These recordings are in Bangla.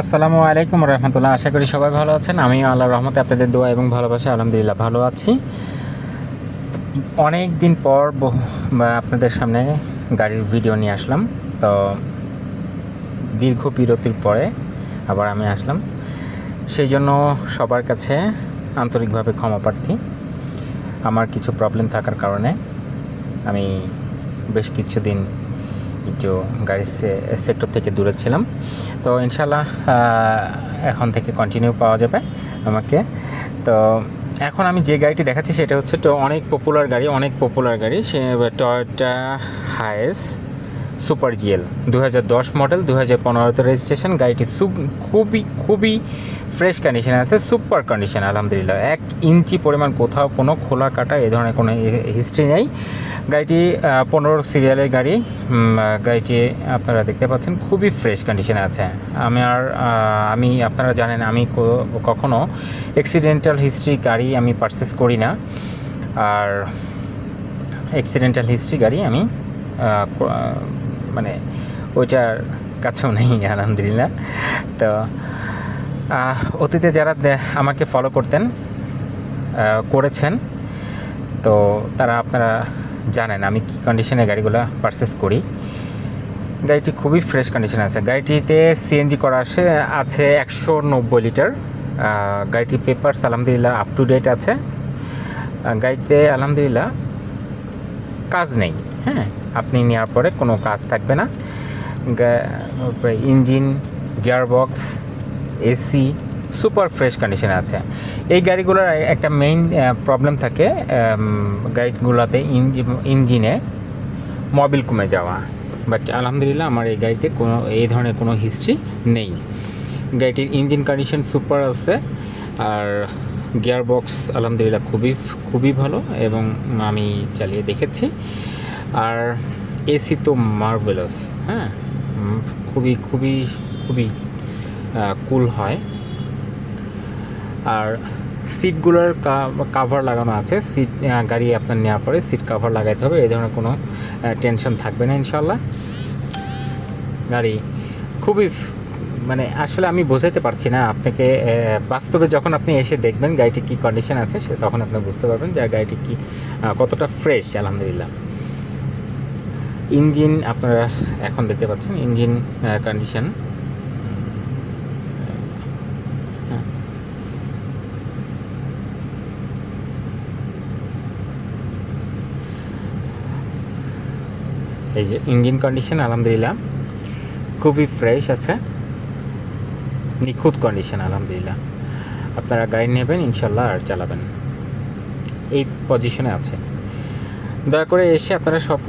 আসসালামু আলাইকুম রহমতুল্লাহ। আশা করি সবাই ভালো আছেন। আমিও আল্লাহ রহমতে আপনাদের দোয়া এবং ভালোবাসা আলহামদুলিল্লাহ ভালো আছি। অনেক দিন পর আপনাদের সামনে গাড়ির ভিডিও নিয়ে আসলাম। তো দীর্ঘ বিরতির পরে আবার আমি আসলাম। সেই জন্য সবার কাছে আন্তরিকভাবে ক্ষমা প্রার্থী। আমার কিছু প্রবলেম থাকার কারণে আমি বেশ কিছুদিন একটু গাড়ির সেক্টর থেকে দূরে ছিলাম। তো ইনশাল্লাহ এখন থেকে কন্টিনিউ পাওয়া যাবে আমাকে। তো এখন আমি যে গাড়িটি দেখাচ্ছি, সেটা হচ্ছে তো অনেক পপুলার গাড়ি, অনেক পপুলার গাড়ি। সে টয়টা হায়েস সুপার জিএল। দু হাজার দশ মডেল দু হাজার পনেরোতে রেজিস্ট্রেশন গাড়িটি খুবই খুবই ফ্রেশ কন্ডিশনে আছে সুপার কন্ডিশন আলহামদুলিল্লাহ। এক ইঞ্চি পরিমাণ কোথাও কোনো খোলা কাটা এ ধরনের কোনো হিস্ট্রি নেই। গাড়িটি পনেরো সিরিয়ালের গাড়ি। গাড়িটি আপনারা দেখতে পাচ্ছেন খুবই ফ্রেশ কন্ডিশনে আছে। আমার আহ, আমি আপনারা জানেন আমি কখনো অ্যাক্সিডেন্টাল হিস্ট্রি গাড়ি আমি পারচেস করি না। আর অ্যাক্সিডেন্টাল হিস্ট্রি গাড়ি আমি মানে ওইটার কাছেও নেই, আলহামদুলিল্লাহ। তো অতীতে যারা আমাকে ফলো করতেন করেছেন, তো তারা আপনারা জানেন আমি কী কন্ডিশনে গাড়িগুলো পারচেস করি। গাড়িটি খুবই ফ্রেশ কন্ডিশনে আছে। গাড়িটিতে সিএনজি করা আছে আছে একশো নব্বই লিটার। গাড়িটির পেপারস আলহামদুলিল্লাহ আপ টু ডেট আছে। গাড়িতে আলহামদুলিল্লাহ কাজ নেই। হ্যাঁ আপনি নেওয়ার পরে কোনো কাজ থাকবে না। Engine, gearbox, AC, super fresh কন্ডিশনে আছে। এই গাড়িগুলোর একটা মেইন প্রবলেম থাকে গাড়িগুলোতে ইঞ্জিনে মবিল কমে যাওয়া। বাট আলহামদুলিল্লাহ আমার এই গাড়িতে কোনো, এই ধরনের কোনো হিস্ট্রি নেই। গাড়িটির ইঞ্জিন কন্ডিশন সুপার আছে, আর গিয়ার বক্স আলহামদুলিল্লাহ খুবই খুবই ভালো এবং আমি চালিয়ে দেখেছি। আর এসি তো মার্ভেলাস হ্যাঁ? খুবই খুবই খুবই কুল হয়। আর সিটগুলোর কাভার লাগানো আছে। সিট গাড়ি আপনার নেওয়ার পরে সিট কাভার লাগাইতে হবে। এই ধরনের কোনো টেনশন থাকবে না ইনশাল্লাহ গাড়ি খুবই মানে আসলে আমি বোঝাতে পারছি না আপনাকে বাস্তবে যখন আপনি এসে দেখবেন গাড়িটি কী কন্ডিশন আছে, সে তখন আপনি বুঝতে পারবেন যে গাড়িটি কি কতটা ফ্রেশ আলহামদুলিল্লাহ। ইঞ্জিন আপনারা এখন দেখতে পাচ্ছেন, ইঞ্জিন কন্ডিশন এই যে ইঞ্জিন কন্ডিশন আলহামদুলিল্লাহ। খুবই ফ্রেশ আছে। নিখুঁত কন্ডিশন আলহামদুলিল্লাহ। আপনারা গাড়ি নেবেন ইনশাল্লাহ আর চালাবেন। এই পজিশনে আছে। দয়া করে এসে আপনারা সব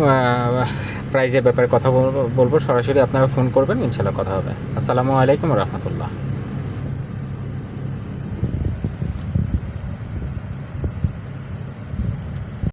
প্রাইজের ব্যাপারে কথা বলব সরাসরি আপনারা ফোন করবেন ইনশাল্লাহ কথা হবে। আসসালামু আলাইকুম রহমতুল্লাহ।